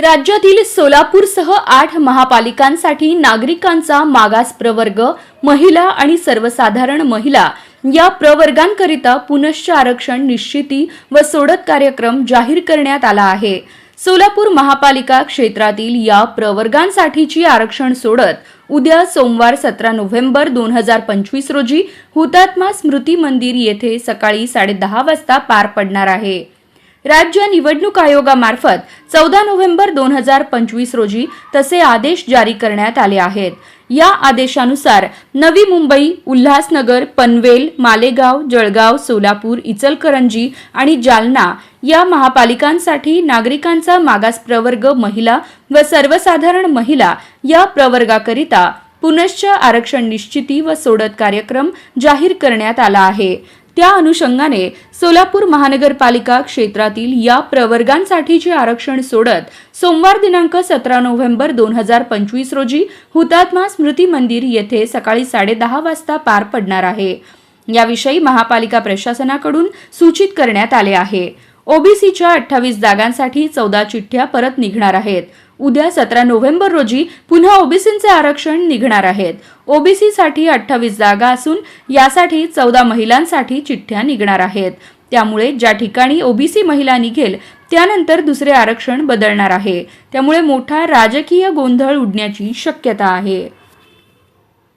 राज्यातील सोलापूरसह आठ महापालिकांसाठी नागरिकांचा मागास प्रवर्ग महिला आणि सर्वसाधारण महिला या प्रवर्गांकरिता पुनश्च आरक्षण निश्चिती व सोडत कार्यक्रम जाहीर करण्यात आला आहे. सोलापूर महापालिका क्षेत्रातील या प्रवर्गांसाठीची आरक्षण सोडत उद्या सोमवार सतरा नोव्हेंबर दोन हजार पंचवीस रोजी हुतात्मा स्मृती मंदिर येथे सकाळी साडेदहा वाजता पार पडणार आहे. राज्य निवडणूक आयोगामार्फत चौदा नोव्हेंबर दोन हजार पंचवीस रोजी तसे आदेश जारी करण्यात आले आहेत. या आदेशानुसार नवी मुंबई उल्हासनगर पनवेल मालेगाव जळगाव सोलापूर इचलकरंजी आणि जालना या महापालिकांसाठी नागरिकांचा मागास प्रवर्ग महिला व सर्वसाधारण महिला या प्रवर्गाकरिता पुनश्च आरक्षण निश्चिती व सोडत कार्यक्रम जाहीर करण्यात आला आहे. त्या अनुषंगाने सोलापूर महानगरपालिका क्षेत्रातील या प्रवर्गांसाठीचे आरक्षण सोडत सोमवार दिनांक सतरा नोव्हेंबर दोन हजार पंचवीस रोजी हुतात्मा स्मृती मंदिर येथे सकाळी साडेदहा वाजता पार पडणार आहे. याविषयी महापालिका प्रशासनाकडून सूचित करण्यात आले आहे. ओबीसीच्या अठ्ठावीस जागांसाठी चौदा चिठ्ठ्या परत निघणार आहेत. उद्या सतरा नोव्हेंबर रोजी पुन्हा ओबीसींचे आरक्षण निघणार आहेत. ओबीसीसाठी अठ्ठावीस जागा असून यासाठी चौदा महिलांसाठी चिठ्ठ्या निघणार आहेत. त्यामुळे ज्या ठिकाणी ओबीसी महिला निघेल त्यानंतर दुसरे आरक्षण बदलणार आहे. त्यामुळे मोठा राजकीय गोंधळ उडण्याची शक्यता आहे.